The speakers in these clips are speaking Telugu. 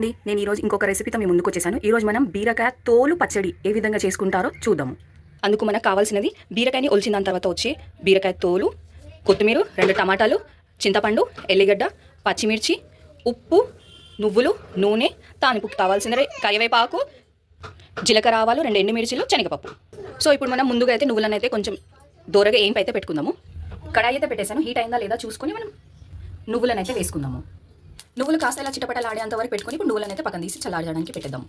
అండి, నేను ఈరోజు ఇంకొక రెసిపీతో మీ ముందుకు వచ్చేసాను. ఈరోజు మనం బీరకాయ తోలు పచ్చడి ఏ విధంగా చేసుకుంటారో చూద్దాము. అందుకు మనకు కావాల్సినది బీరకాయని ఒలిచిన దాని తర్వాత వచ్చే బీరకాయ తోలు కొత్తిమీర రెండు టమాటాలు చింతపండు ఎల్లిగడ్డ పచ్చిమిర్చి ఉప్పు నువ్వులు నూనె తానిపుకి కావాల్సిన కరివేపాకు జీలకర్ర ఆవాలు రెండు ఎండుమిర్చిలు శనగపప్పు. సో ఇప్పుడు మనం ముందుగా అయితే నువ్వులను అయితే కొంచెం దూరగా ఏంపైతే అయితే పెట్టుకుందాము. కడాయి అయితే పెట్టేశాను. హీట్ అయిందా లేదా చూసుకొని మనం నువ్వులను అయితే వేసుకుందాము. నువ్వులు కాస్త ఇలా చిటపటలాడేంత వరకు పెట్టుకొని ఇప్పుడు నువ్వులను అయితే పక్కన తీసి చల్లారడానికి పెట్టేద్దాం.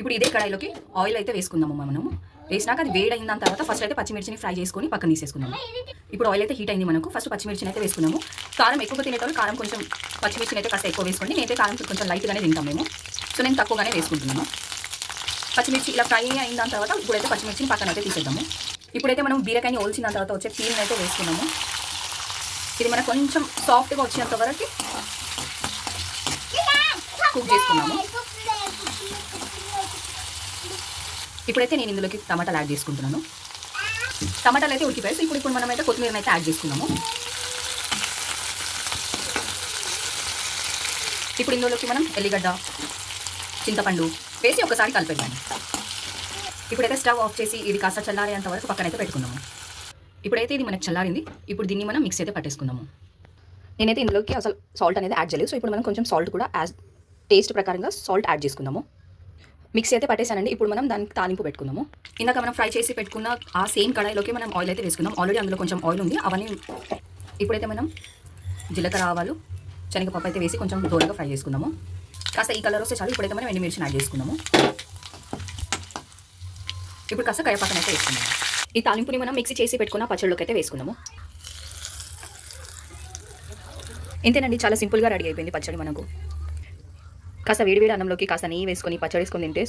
ఇప్పుడు ఇదే కడాయిలోకి ఆయిల్ అయితే వేసుకుందాము మనము. వేసినాక అది వేడి అయిన తర్వాత ఫస్ట్ అయితే పచ్చిమిర్చిని ఫ్రై చేసుకొని పక్కన తీసేసుకుందాము ఇప్పుడు ఆయిల్ అయితే హీట్ అయింది మనకు. ఫస్ట్ పచ్చిమిర్చిని అయితే వేసుకున్నాము. కారం ఎక్కువ తినేటప్పుడు కారం కొంచెం పచ్చిమిర్చిని అయితే కాస్త ఎక్కువ వేసుకోండి. నేనైతే కారం కొంచెం లైట్గానే తింటాం మేము. సో నేను తక్కువగానే వేసుకుంటున్నాను. పచ్చిమిర్చి ఇలా ఫ్రై అయిన దాని తర్వాత ఇప్పుడైతే పచ్చిమిర్చిని పక్కన అయితే తీసేద్దాము. ఇప్పుడైతే మనం బీరకాయని ఓల్చిన దాని తర్వాత వచ్చే పీల్ని అయితే వేసుకున్నాము. ఇది మనకు కొంచెం సాఫ్ట్గా వచ్చినంత వరకు కుక్ చేసుకున్నాము. ఇప్పుడైతే నేను ఇందులోకి టమాటాలు యాడ్ చేసుకుంటున్నాను. టమాటాలు అయితే ఉడికిపోయాయి. సో ఇప్పుడు ఇప్పుడు మనం అయితే కొత్తిమీరని అయితే యాడ్ చేసుకున్నాము. ఇప్పుడు ఇందులోకి మనం ఎల్లిగడ్డ చింతపండు వేసి ఒకసారి కలిపేద్దాం ఇప్పుడైతే స్టవ్ ఆఫ్ చేసి ఇది కాస్త చల్లారేంత వరకు పక్కన అయితే పెట్టుకున్నాము. ఇప్పుడైతే ఇది మనకు చల్లారింది. ఇప్పుడు దీన్ని మనం మిక్స్ అయితే పట్టేసుకుందాము నేనైతే ఇందులోకి అసలు సాల్ట్ అనేది యాడ్ చేయలేదు. సో ఇప్పుడు మనం కొంచెం సాల్ట్ కూడా యాజ్ టేస్ట్ ప్రకారంగా సాల్ట్ యాడ్ చేసుకుందాము. మిక్సీ అయితే పట్టేశానండి. ఇప్పుడు మనం దానికి తాలింపు పెట్టుకుందాము. ఇందాక మనం ఫ్రై చేసి పెట్టుకున్న ఆ సేమ్ కడాయిలోకి మనం ఆయిల్ అయితే వేసుకుందాం. ఆల్రెడీ అందులో కొంచెం ఆయిల్ ఉంది. అవన్నీ ఇప్పుడైతే మనం జీలకర్ర ఆవాలు శనగపప్పు అయితే వేసి కొంచెం దూరంగా ఫ్రై చేసుకుందాము. కాస్త ఈ కలర్ వస్తే చాలు. ఇప్పుడైతే మనం ఎండిమిర్చిని యాడ్ చేసుకుందాము. ఇప్పుడు కాస్త కరివేపాకన అయితే వేసుకుందాము. ఈ తాలింపుని మనం మిక్సీ చేసి పెట్టుకున్న పచ్చళ్ళలోకి అయితే వేసుకుందాము. ఇంతేనండి. చాలా సింపుల్గా రెడీ అయిపోయింది పచ్చడి మనకు. కాస్త వేడివేడి అన్నంలోకి కాస్త నెయ్యి వేసుకొని పచ్చడి వేసుకొని తింటే